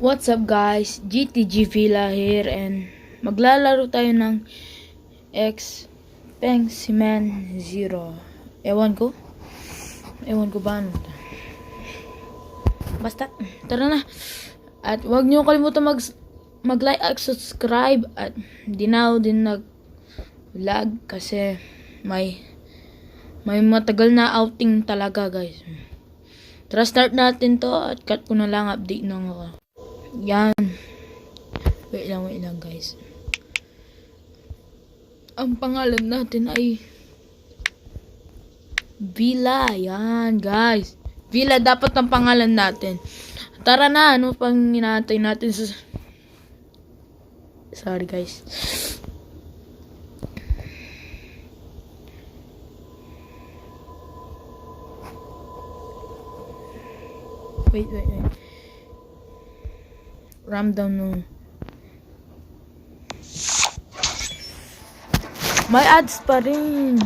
What's up guys? GTG Villa here and maglalaro tayo ng X Peng Cement Zero. Ewan ko. Ewan ko ba ano. Basta, tara na. At huwag niyo kalimutan mag mag-like at subscribe at di na din nag vlog kasi may may matagal na outing talaga guys. Tara start natin to at cut ko na lang update na ako. Yan. Wait lang, wait lang guys. Ang pangalan natin ay Villa. Yan guys. Villa dapat ang pangalan natin. Tara na, ano pang inaantay natin sa... Sorry guys. Wait, wait, wait. Ram down no. May ads pa rin.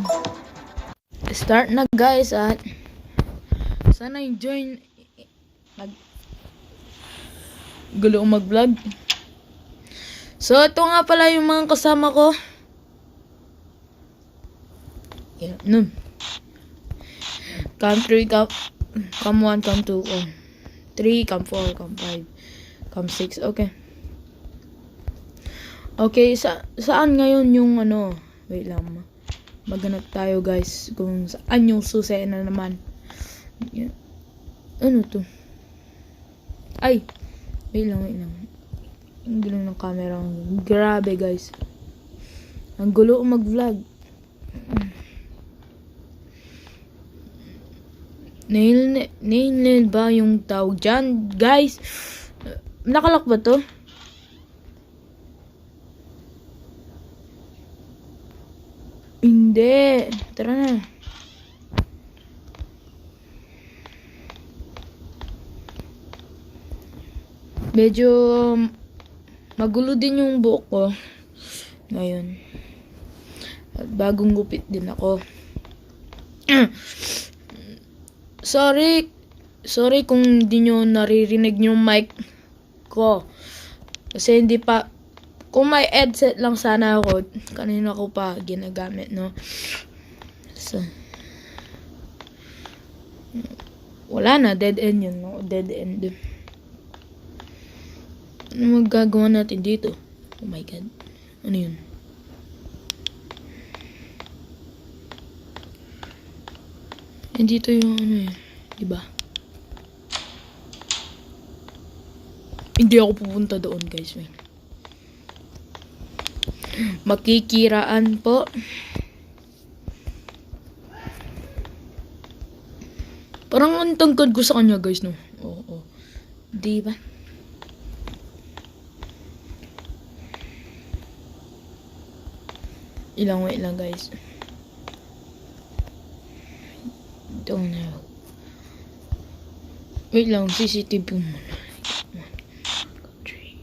Start na guys at sana join nag gulo mag-vlog. So ito nga pala yung mga kasama ko. Yeah, nun. Cam 3, cam, cam 1, cam 2, cam 3, cam 4, cam 5, cam 6. Okay. Okay, sa saan ngayon yung ano? Wait lang. ma- Maghanap tayo guys kung saan yung susi na naman. Ano to? Ay! Wait lang, wait lang. Ang gulo ng camera. Grabe guys. Ang gulo mag-vlog. Nail, nail ba yung tawag dyan? Guys, nakalak ba to? Hindi. Tara na. Medyo magulo din yung buhok ko. Ngayon. At bagong gupit din ako. Sorry. Sorry kung hindi nyo naririnig yung mic ko. Kasi hindi pa... Kung may headset lang sana ako, kanina ko pa ginagamit, no? So, wala na, dead end yun, no? Dead end. Ano magagawa natin dito? Oh my God. Ano yun? Nandito yung ano eh. Diba? Hindi ako pupunta doon guys. Makikiraan po. Parang ang tangkad ko sa kanya guys no. Oo. oo. Di ba? Ilang wait lang guys. Don't know. Wait lang, CCTV muna. Three.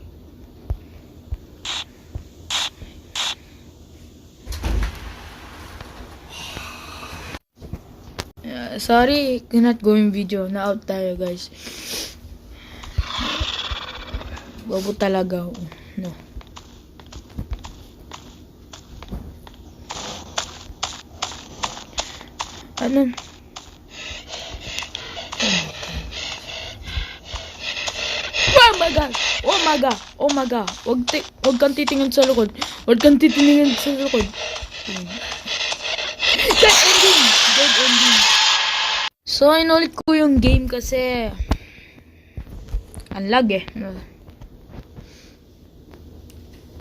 Uh, sorry, cannot go in video. Na-out tayo, guys. Bobo talaga ako. No. Ano? Oh my god! Oh my god! Oh my god! Wag, ti wag kang titingin sa likod. Wag kang titingin sa likod. Dead So, inulit ko yung game kasi ang eh.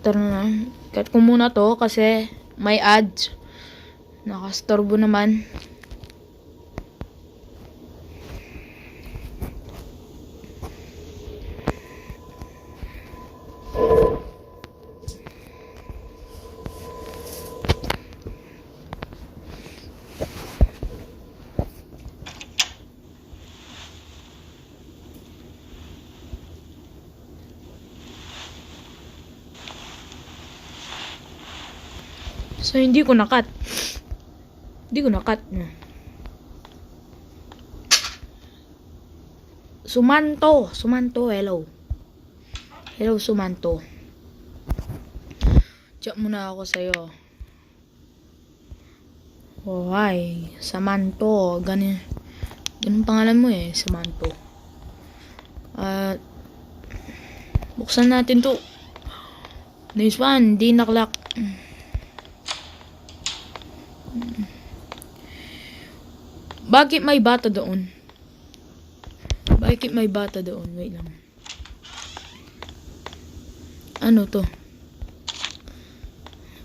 Tara na. Cut ko muna to kasi may ads. Nakastorbo naman. So, hindi ko nakat. Hindi ko nakat. Sumanto. Sumanto, hello. Hello, Sumanto. Chat muna ako sa'yo. Oh, hi. Samanto. Ganun. Ganun pangalan mo eh. Samanto. At, buksan natin to. Nice one. Di naklak. Bakit may bata doon? Bakit may bata doon? Wait lang. Ano to?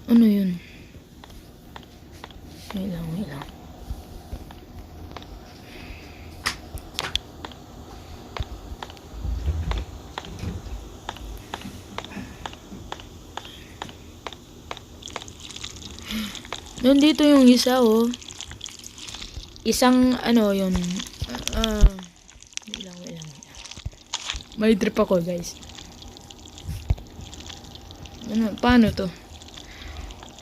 Ano yun? Wait lang, wait lang. Nandito yung isa, oh. Isang, ano, yun. Ah, wait lang, wait lang. May trip ako, guys. Ano, paano to?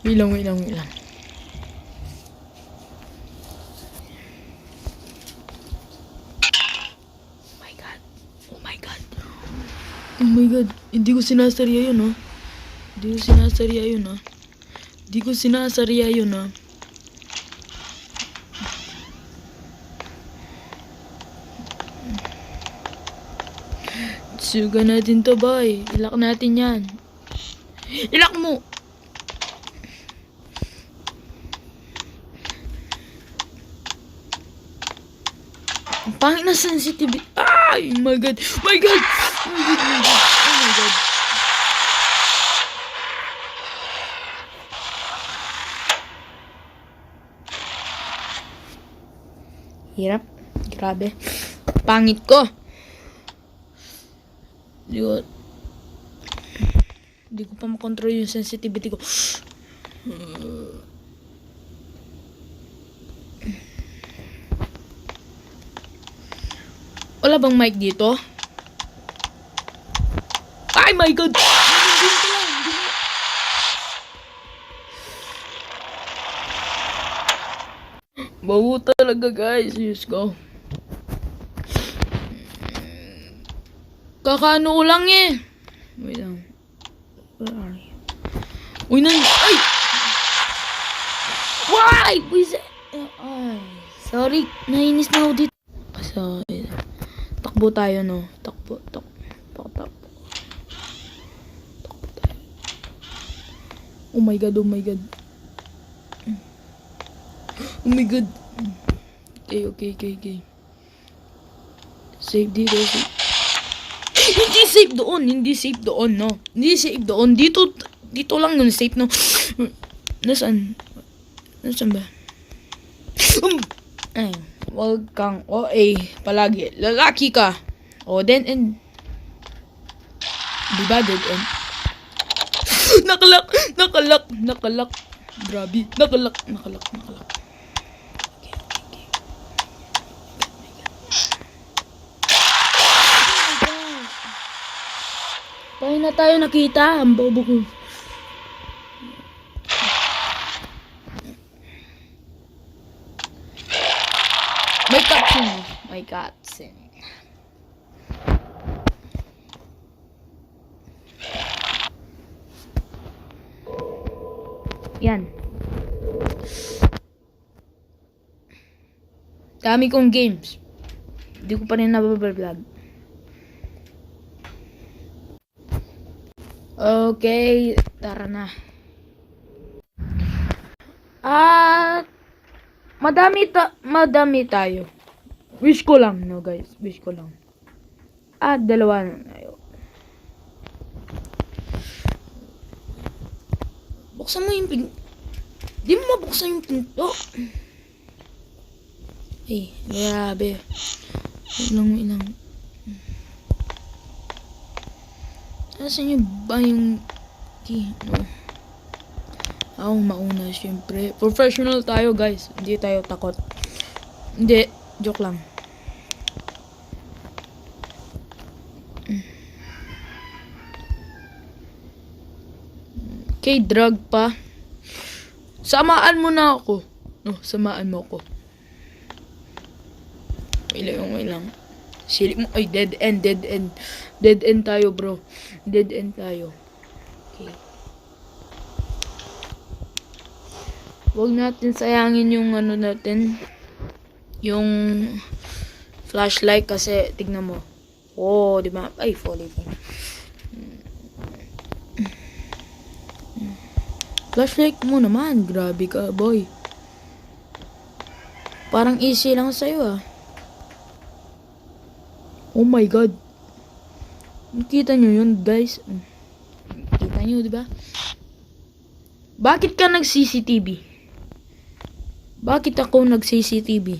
Wait lang, wait lang, wait lang. Oh my God. Oh my God. Oh my God. Hindi ko sinasarya yun, oh. Hindi ko sinasarya yun, ah. Hindi ko sinasarya yun, ah. Suga natin to, boy. Ilak natin yan. Ilak mo! Ang pangit na sensitivity. Ay, my God. My God. My God, my God. Oh my God. Hirap. Grabe. Pangit ko. Di ko... Di ko pa makontrol yung sensitivity ko. Wala bang mic dito? Ay my god! Hindi hindi Bawo talaga guys, Diyos ko. Kakaano ko lang eh. Wait lang. Where are you? Uy, nan... Ay! Why? Wait, ay. Sorry, nainis na ako dito. So, wait. Takbo tayo, no? Takbo, takbo. Takbo, takbo. Oh my god, oh my god. Oh my god. Okay, okay, okay, okay. Save dito, save. Hindi safe doon, hindi safe doon, no. Hindi safe doon. Dito, dito lang yun safe, no. Nasaan? Nasaan ba? Um, ay, wag kang OA palagi. Lalaki ka. O, then end. Di ba, dead end? nakalak! Nakalak! Nakalak! Grabe. Nakalak! Nakalak! Nakalak. Okay, okay, okay. Na tayo nakita. Ang bobo ko. May cutscene. May cutscene. Yan. Dami kong games. Hindi ko pa rin nabablog. Okay, tara na. At madami ta madami tayo. Wish ko lang, no guys. Wish ko lang. At dalawa na tayo. Buksan mo yung pin... Di mo mabuksan yung pinto. Ay, grabe. Wait lang, wait lang. Nasaan yung ba yung key? No. Ako mauna, syempre. Professional tayo, guys. Hindi tayo takot. Hindi. Joke lang. Okay, drug pa. Samaan mo na ako. No, samaan mo ako. Wait lang, wait lang. Silip mo. Ay, dead end, dead end. Dead end tayo, bro. Dead end tayo. Okay. Huwag natin sayangin yung ano natin. Yung flashlight kasi tignan mo. Oh, di ba? Ay, folly pa. Flashlight mo naman. Grabe ka, boy. Parang easy lang sa'yo, ah. Oh my God. Kita nyo yun, guys. Kita nyo, di ba? Bakit ka nag-CCTV? Bakit ako nag-CCTV?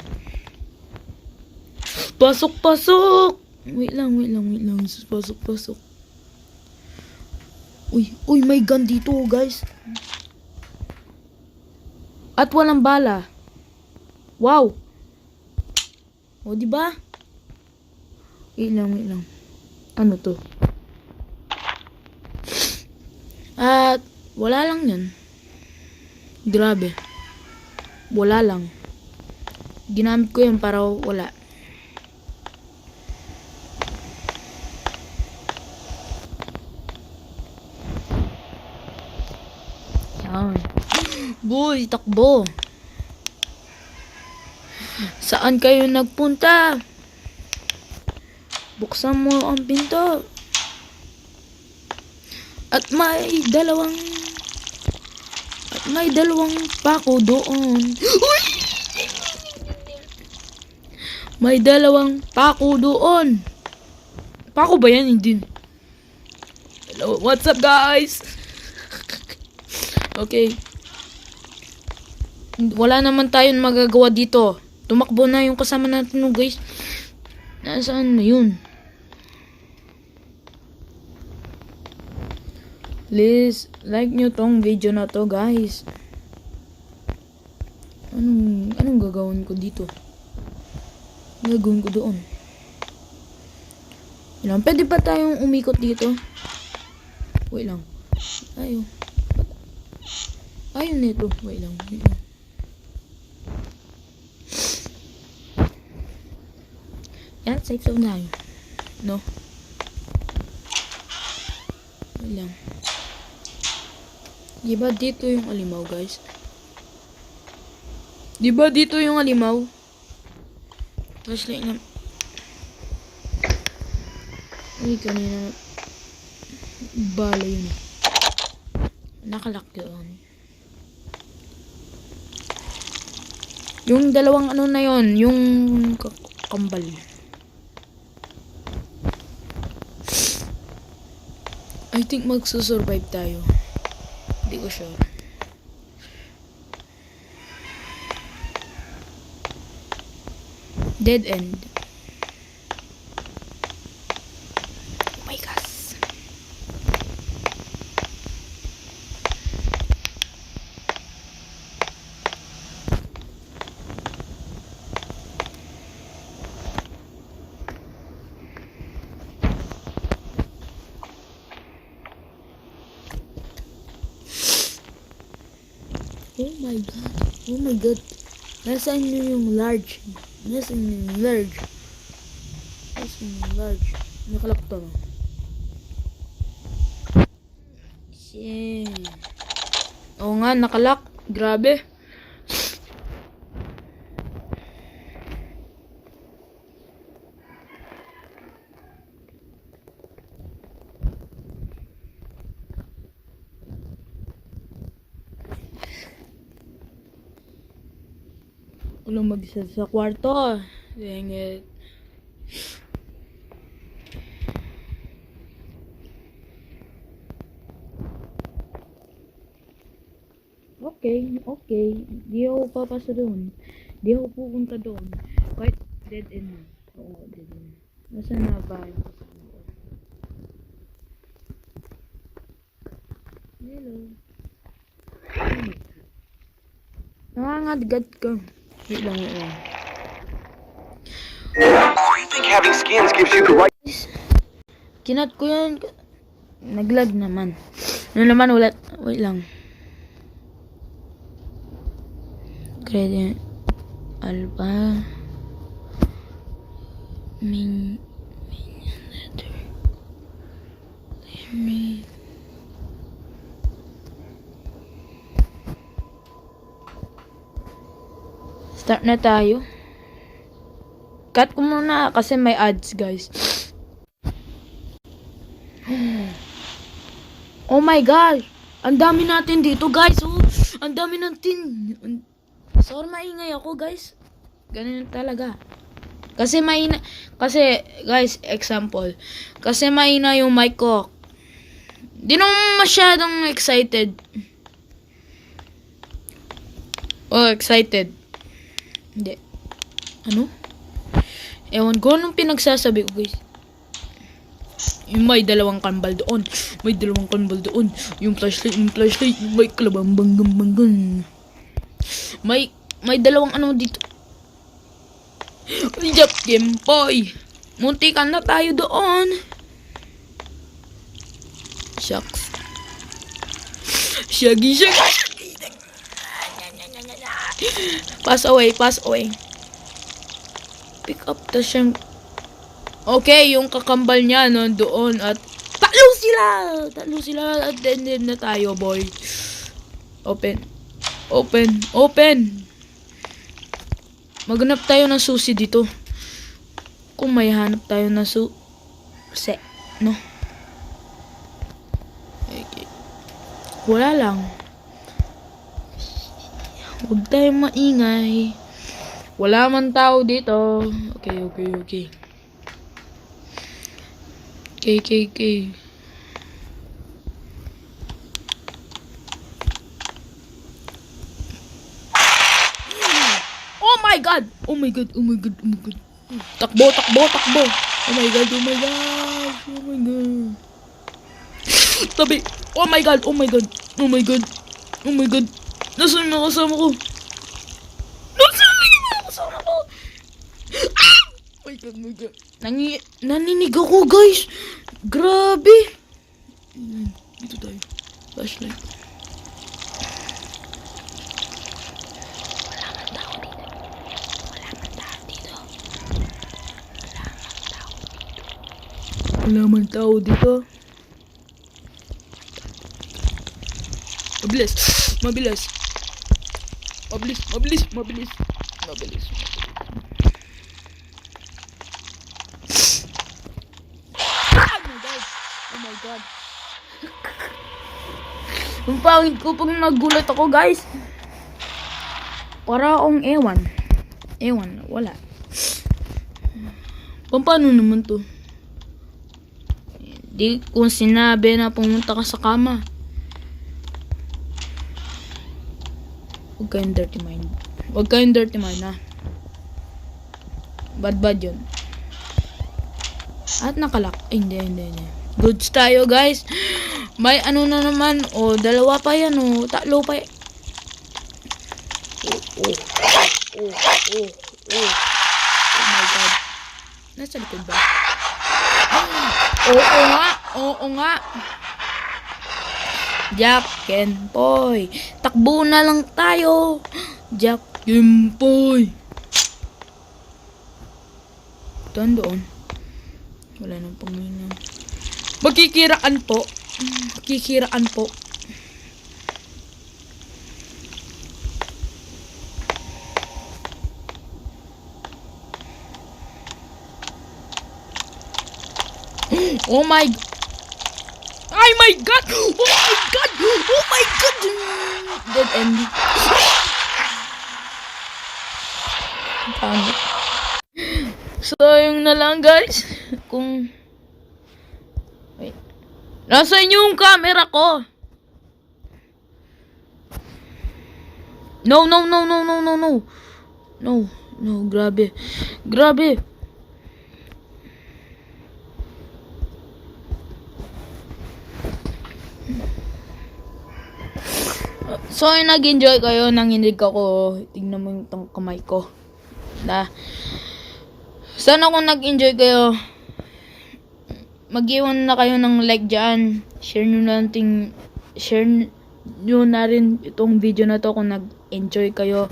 Pasok, pasok! Wait lang, wait lang, wait lang. Pasok, pasok. Uy, uy, may gun dito, guys. At walang bala. Wow. O, di ba? Wait lang. Ano to? At wala lang yan. Grabe. Wala lang. Ginamit ko yan para wala. Yan. Boy, takbo. Saan kayo nagpunta? Buksan mo ang pinto. At may dalawang at may dalawang pako doon. Uy! May dalawang pako doon. Pako ba yan? Hindi. Hello, what's up guys? okay. Wala naman tayong magagawa dito. Tumakbo na yung kasama natin no guys. Nasaan na yun? Please, like nyo tong video na to, guys. Anong, anong gagawin ko dito? Gagawin ko doon. Ilang, pwede pa tayong umikot dito? Wait lang. Ayaw. Ayaw nito. Wait lang, wait lang. Yan, safe zone na yun. No? Wait lang. Di ba dito yung alimaw, guys? Di ba dito yung alimaw? Flashlight na... Uy, kanina... Bala yun. Nakalak yun. Yung dalawang ano na yon, yung kambal. I think magsusurvive tayo. Ko sure. Dead end. Oh my gosh. Oh my god. Oh my god. Nasaan yun yung large? Nasaan yung large? Nasaan yung large? Nakalak to. Shit. Oo nga, nakalak. Grabe. Mag-isa sa kwarto. Dang it. Okay, okay. Di ako papasa doon. Di ako pupunta doon. Kahit dead end na. Oo, dead end. Nasaan na ba? Hello. Nangangadgat ka. Wait lang, wait lang. Kinat ko yan. Naglag naman. Ano naman ulit? Wait lang. Credit. Alba. Min... Start na tayo. Cut ko muna kasi may ads, guys. Oh my God! Ang dami natin dito, guys. Oh, ang dami natin. Sorry, maingay ako, guys. Ganun talaga. Kasi maina, kasi, guys, example. Kasi maina yung mic ko. Di masyadong excited. Oh, excited. Hindi. Ano? Ewan ko anong pinagsasabi ko, guys. May dalawang kambal doon. May dalawang kambal doon. Yung flashlight, yung flashlight, yung may kalabang-banggang-banggang. May, may dalawang ano dito. Jap, Gempoy. Munti ka na tayo doon. Shucks. Shaggy, shaggy, shaggy. Pass away, pass away. Pick up the shank. Okay, yung kakambal niya no, doon at talo sila! Talo sila at then, then na tayo, boy. Open. Open. Open. Maghanap tayo ng susi dito. Kung may hanap tayo ng su... Se. No? Okay. Wala lang. Huwag tayong maingay. Wala man tao dito. Okay, okay, okay. Okay, okay, okay. Oh my god! Oh my god, oh my god, oh my god. Takbo, takbo, takbo. Oh my god, oh my god. Oh my god. Tabi. Oh my god, oh my god. Oh my god. Oh my god. Nasaan na kasama ko? Nasaan na yung kasama ko? Ah! Oh my god, my god. Nangi naninig ako, guys. Grabe. Dito tayo. Flashlight. Wala man tao dito. Mabilis. Mabilis. Mabilis. Mabilis. Mabilis. Mabilis. Oh my god. Oh my god. Ang pangit ko pag nagulat ako, guys. Para akong ewan. Ewan, wala. Pa- Paano naman to? Di ko sinabi na pumunta ka sa kama. Huwag kayong dirty mind. Huwag kayong dirty mind, ha? Bad bad yun. At nakalak. Ay, hindi, hindi, hindi. Goods tayo, guys. May ano na naman. O, dalawa pa yan, o. Tatlo pa yan. Oh, oh, oh, oh, oh. Oh my God. Nasa likod ba? Oo nga, oo nga. Jack Kenpoy. Takbo na lang tayo. Jack Kenpoy. Doon doon. Wala nang pangina. Magkikiraan po. Magkikiraan po. Oh my Ay my god! Oh my god! Oh my god! Dead end. So, yung na lang guys. Kung... Wait. Nasaan yung camera ko? No, no, no, no, no, no, no. No, no, grabe. Grabe. So, nag-enjoy kayo, nanginig ako, tingnan mo yung tong kamay ko. Na, sana kung nag-enjoy kayo, mag-iwan na kayo ng like dyan. Share nyo na ting, share nyo na rin itong video na to kung nag-enjoy kayo.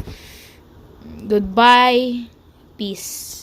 Goodbye. Peace.